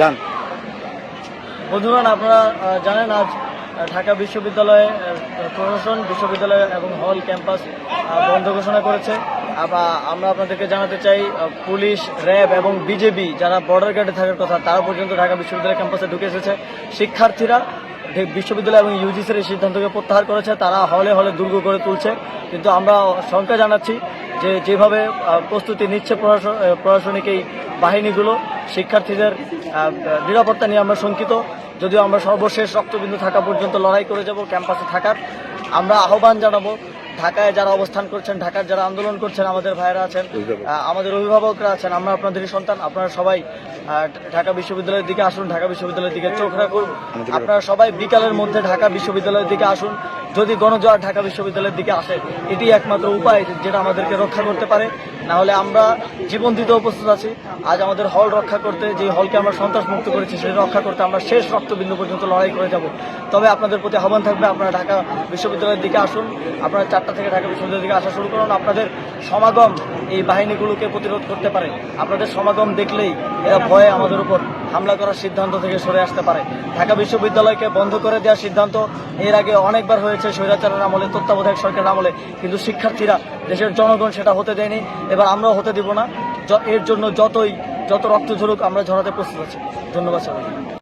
ডান বন্ধুগণ, আপনারা জানেন আজ ঢাকা বিশ্ববিদ্যালয়ে প্রশাসন বিশ্ববিদ্যালয় এবং হল ক্যাম্পাস বন্ধ ঘোষণা করেছে। আমরা আপনাদেরকে জানাতে চাই পুলিশ, র্যাব এবং বিজেপি যারা বর্ডার গার্ডে থাকার কথা, তারা পর্যন্ত ঢাকা বিশ্ববিদ্যালয় ক্যাম্পাসে ঢুকে এসেছে। শিক্ষার্থীরা বিশ্ববিদ্যালয় এবং ইউজিসির এই সিদ্ধান্তকে প্রত্যাহার করেছে, তারা হলে হলে দুর্গ করে তুলছে। কিন্তু আমরা শঙ্কা জানাচ্ছি যে, যেভাবে প্রস্তুতি নিচ্ছে প্রশাসন প্রশাসনিক এই বাহিনীগুলো শিক্ষার্থীদের নিরাপত্তা নিয়ে আমরা শঙ্কিত। যদিও আমরা সর্বশেষ রক্তবিন্দু থাকা পর্যন্ত লড়াই করে যাব ক্যাম্পাসে থাকার। আমরা আহ্বান জানাব ঢাকায় যারা অবস্থান করছেন ঢাকার যারা আন্দোলন করছেন আমাদের ভাইয়েরা আছেন আমাদের অভিভাবকরা আছেন আমরা আপনাদেরই সন্তান আপনারা সবাই ঢাকা বিশ্ববিদ্যালয়ের দিকে আসুন ঢাকা বিশ্ববিদ্যালয়ের দিকে চোখ রাখুন। আপনারা সবাই বিকালের মধ্যে ঢাকা বিশ্ববিদ্যালয়ের দিকে আসুন। যদি গণজোয়ার ঢাকা বিশ্ববিদ্যালয়ের দিকে আসে এটি একমাত্র উপায় যেটা আমাদেরকে রক্ষা করতে পারে। না হলে আমরা জীবন দিতে উপস্থিত আছি। আজ আমাদের হল রক্ষা করতে যে হলকে আমরা সন্ত্রাস মুক্ত করেছি সেটা রক্ষা করতে আমরা শেষ রক্তবিন্দু পর্যন্ত লড়াই করে যাব। তবে আপনাদের প্রতি আহ্বান থাকবে আপনারা ঢাকা বিশ্ববিদ্যালয়ের দিকে আসুন। আপনারা চারটা থেকে ঢাকা বিশ্ববিদ্যালয়ের দিকে আসা শুরু করুন। আপনাদের সমাগম এই বাহিনীগুলোকে প্রতিরোধ করতে পারে। আপনাদের সমাগম দেখলেই এরা ভয়ে আমাদের উপর হামলা করার সিদ্ধান্ত থেকে সরে আসতে পারে। ঢাকা বিশ্ববিদ্যালয়কে বন্ধ করে দেওয়ার সিদ্ধান্ত এর আগে অনেকবার হয়েছে স্বৈরাচারের আমলে, তত্ত্বাবধায়ক সরকারের আমলে। কিন্তু শিক্ষার্থীরা, দেশের জনগণ সেটা হতে দেয়নি। এবার আমরাও হতে দিব না। এর জন্য যতই, যত রক্ত ঝরুক আমরা ঝরাতে প্রস্তুত আছি। ধন্যবাদ সবাই